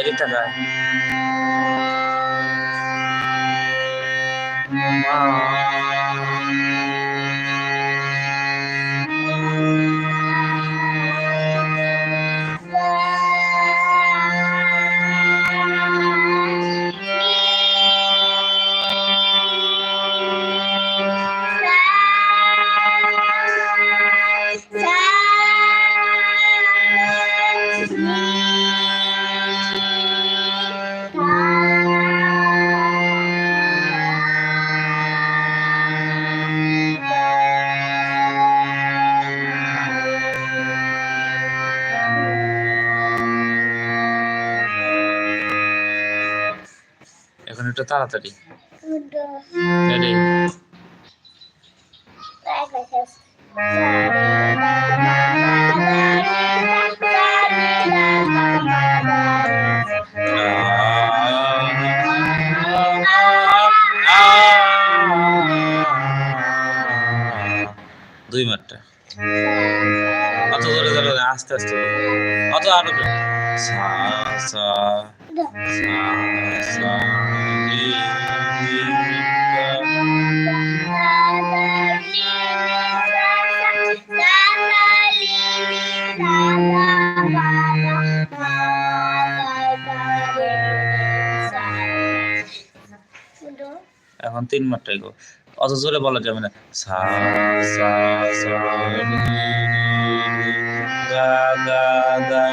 এদিকটা যায় মা একটু তাড়াতাড়ি। রেডি দুই মাঠটা অত জোরে না, আস্তে আস্তে। অত আরও সা সা সা সা। তিন মাত্রায় গো। অত জোরে বলা যাবে না। সা সা সা গা গা গা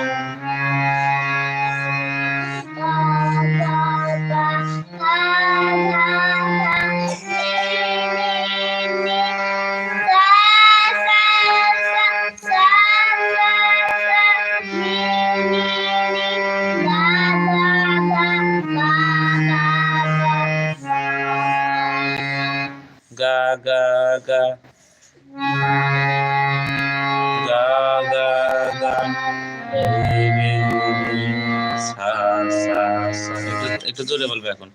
ga ga ga গা রি, রি, রি, সা সা সা একটু একটু জোরে বলবে এখন।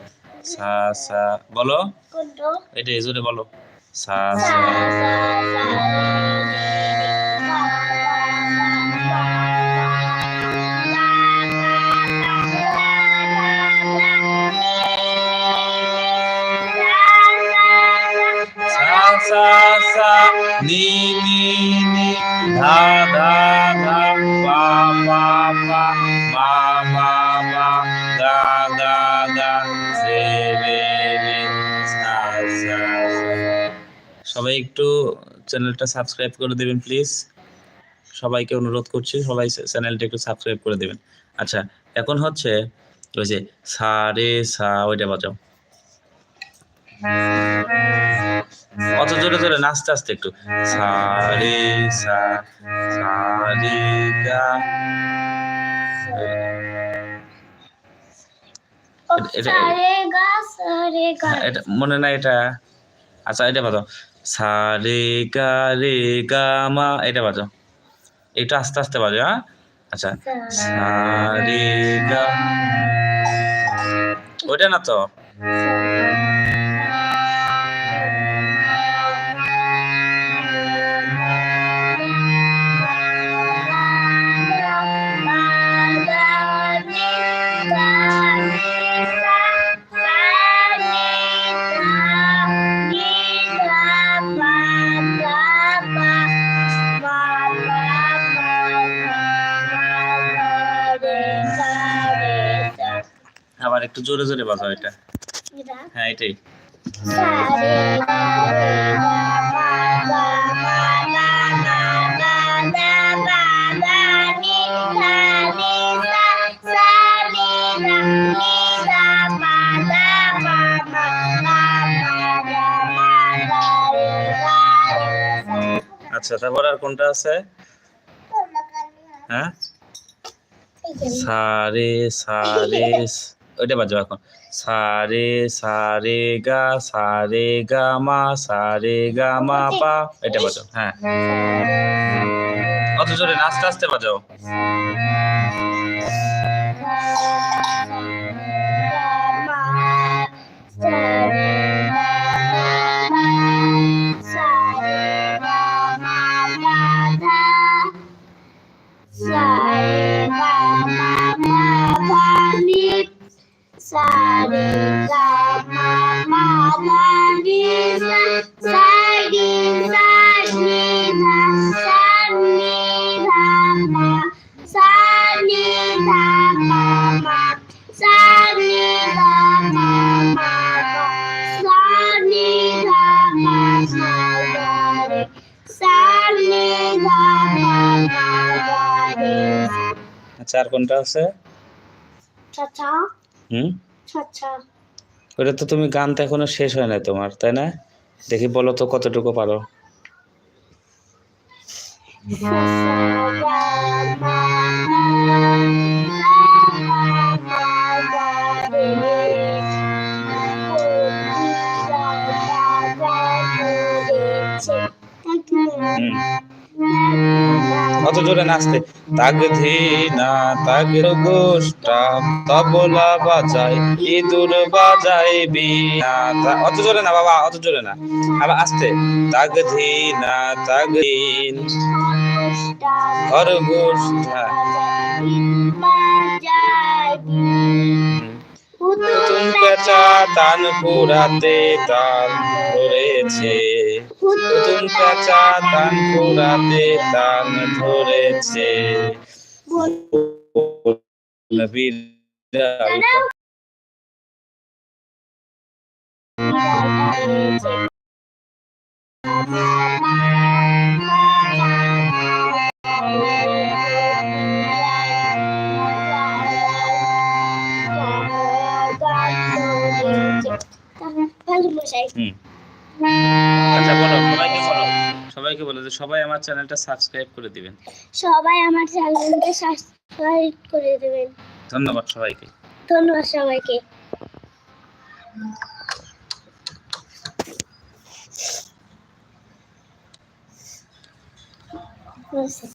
সা সা বলো? এটা জোরে বলো। সা সা সা সা নি নি নি, ধা ধা পা পা পা, মা মা মা, গা গা গা, রে রে রে সা সা সা। সবাই একটু চ্যানেলটা সাবস্ক্রাইব করে দেবেন, প্লিজ। সবাইকে অনুরোধ করছি, সবাই চ্যানেলটা একটু সাবস্ক্রাইব করে দেবেন। আচ্ছা এখন হচ্ছে ওই যে সা, রে, সা, ওইটা বাজাও। অত জোরে জোরে নাচতে আস্তে একটু। সা রে সা সা রে গা। হ্যাঁ, এটা মনে নাই এটা। আচ্ছা এটা বাজাও। সা রে গা রে গা মা এটা বাজাও। এটা আস্তে আস্তে বাজাও হ্যাঁ? আচ্ছা। সা রে গা। ওইটা না তো আবার একটু জোরে জোরে বাজাও এটা। হ্যাঁ এটাই। আচ্ছা তারপর আর কোনটা আছে? হ্যাঁ? সারে সারে, ওইটা এখন। সারে গা সারে গা মা গা মা পা, এটা বাজাও হ্যাঁ। নাচতে আস্তে বাজাও। আচ্ছা আর কোনটা আছে? ছা হুম? ছা ওটা তো তুমি গান তো এখনও শেষ হয় না তোমার তাই না? দেখি বলো তো কতটুকু পারো। হুম। অত জোরে নাচতে তাগ না তাগের গোষ্ঠা, তবলা বাজায়, ইঁদুর বাজায় বিনা অত জোরে না বাবা, অত জোরে না। আবার আস্তে তাগ ধীনা তাগিন খরগোশ নতুন পেঁচা তান পুরাতে তান ধরেছে নতুন পেঁচা তান পুরাতে তান ধরেছে বিড়াল সবাই আমার চ্যানেলটা সাবস্ক্রাইব করে দিবেন। সবাই আমার চ্যানেলকে সাবস্ক্রাইব করে দিবেন। ধন্যবাদ সবাইকে। ধন্যবাদ সবাইকে।